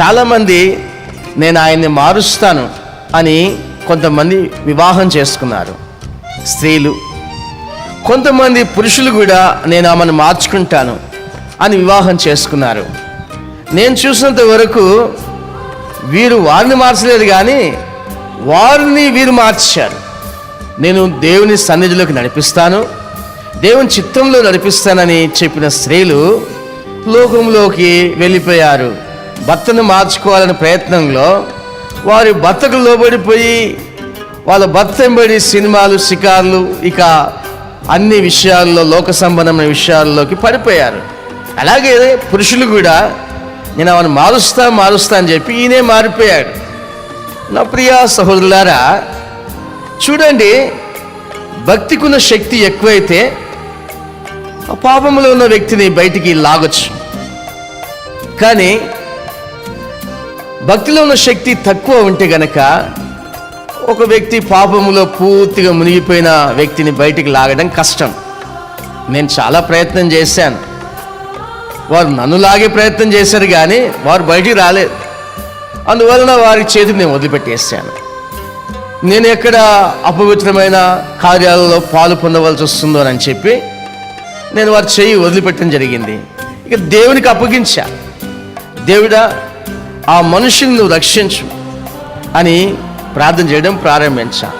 చాలామంది నేను ఆయన్ని మారుస్తాను అని కొంతమంది వివాహం చేసుకున్నారు. స్త్రీలు కొంతమంది పురుషులు కూడా నేను ఆమెను మార్చుకుంటాను అని వివాహం చేసుకున్నారు. నేను చూసినంత వరకు వీరు వారిని మార్చలేదు కానీ వారిని వీరు మార్చారు. నేను దేవుని సన్నిధిలోకి నడిపిస్తాను దేవుని చిత్తంలో నడిపిస్తానని చెప్పిన స్త్రీలు లోకంలోకి వెళ్ళిపోయారు. భర్తను మార్చుకోవాలనే ప్రయత్నంలో వారి భర్తకు లోబడిపోయి వాళ్ళ భర్త వెంబడి సినిమాలు షికార్లు ఇక అన్ని విషయాల్లో లోక సంబంధమైన విషయాల్లోకి పడిపోయారు. అలాగే పురుషులు కూడా నేను అవన్నీ మారుస్తా మారుస్తా అని చెప్పి ఈయనే మారిపోయాడు. నా ప్రియ సహోదరులారా చూడండి భక్తికున్న శక్తి ఎక్కువైతే ఆ పాపంలో ఉన్న వ్యక్తిని బయటికి లాగొచ్చు. కానీ భక్తిలో ఉన్న శక్తి తక్కువ ఉంటే గనక ఒక వ్యక్తి పాపములో పూర్తిగా మునిగిపోయిన వ్యక్తిని బయటికి లాగడం కష్టం. నేను చాలా ప్రయత్నం చేశాను. వారు నన్ను లాగే ప్రయత్నం చేశారు కానీ వారు బయటికి రాలేదు. అందువలన వారి చేతిని నేను వదిలిపెట్టేశాను. నేను ఎక్కడ అపవిత్రమైన కార్యాలలో పాలు పొందవలసి వస్తుందో అని చెప్పి నేను వారి చేయి వదిలిపెట్టడం జరిగింది. ఇక దేవునికి అప్పగించా. దేవుడా ఆ మనుషుని నువ్వు రక్షించు అని ప్రార్థన చేయడం ప్రారంభించాను